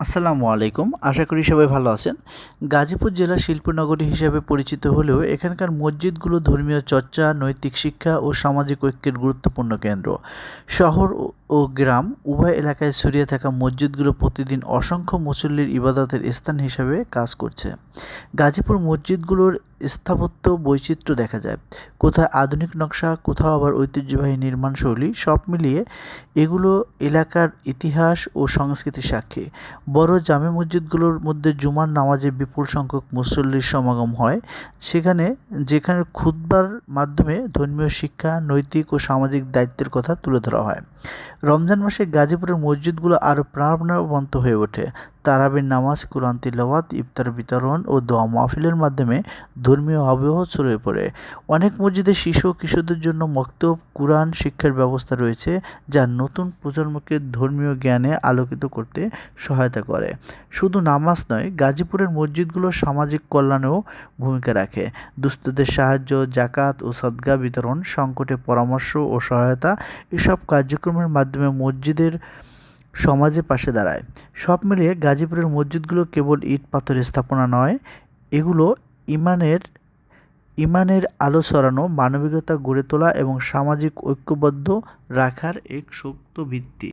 আসসালামু আলাইকুম। আশা করি সবাই ভালো আছেন। গাজীপুর জেলা শিল্পনগরী হিসেবে পরিচিত হলেও এখানকার মসজিদগুলো ধর্মীয় চর্চা, নৈতিক শিক্ষা ও সামাজিক ঐক্যের গুরুত্বপূর্ণ কেন্দ্র। শহর ও- গ্রাম উভয় এলাকায় ছড়িয়ে থাকা মসজিদগুলো প্রতিদিন অসংখ্য মুসল্লির ইবাদতের স্থান হিসেবে কাজ করছে। গাজীপুর মসজিদগুলোর স্থাপত্য বৈচিত্র্য দেখা যায়। কোথায় আধুনিক নকশা, কোথাও আবার ঐতিহ্যবাহী নির্মাণ শৈলী সব মিলিয়ে এগুলো এলাকার ইতিহাস ও সংস্কৃতির সাক্ষী। বড় জামে মসজিদগুলোর মধ্যে জুমার নামাজে বিপুল সংখ্যক মুসল্লির সমাগম হয়। সেখানে, যেখানে খুতবার মাধ্যমে ধর্মীয় শিক্ষা, নৈতিক ও সামাজিক দায়িত্বের কথা তুলে ধরা হয়। রমজান মাসে গাজীপুরের মসজিদগুলো আরও প্রাণবন্ত হয়ে ওঠে। তারাবির নামাজ, কোরআন তিলাওয়াত, ইফতার বিতরণ ও দোয়া মাহফিলের মাধ্যমে ধর্মীয় আবহ ছড়িয়ে পড়ে। অনেক মসজিদে শিশু ও কিশোরদের জন্য মক্তব, কোরআন শিক্ষার ব্যবস্থা রয়েছে, যা নতুন প্রজন্মকে ধর্মীয় জ্ঞানে আলোকিত করতে সহায়তা করে। শুধু নামাজ নয়, গাজীপুরের মসজিদগুলো সামাজিক কল্যাণেও ভূমিকা রাখে। দুস্থদের সাহায্য, জাকাত ও সদগা বিতরণ, সংকটে পরামর্শ ও সহায়তা, এসব কার্যক্রমের মাধ্যমে মসজিদের সমাজে পাশে দাঁড়ায়। সব মিলিয়ে গাজীপুরের মসজিদগুলো কেবল ইট পাথর স্থাপনা নয়, এগুলো ইমানের ইমানের আলো ছড়ানো, মানবিকতা গড়ে তোলা এবং সামাজিক ঐক্যবদ্ধ রাখার এক শক্ত ভিত্তি।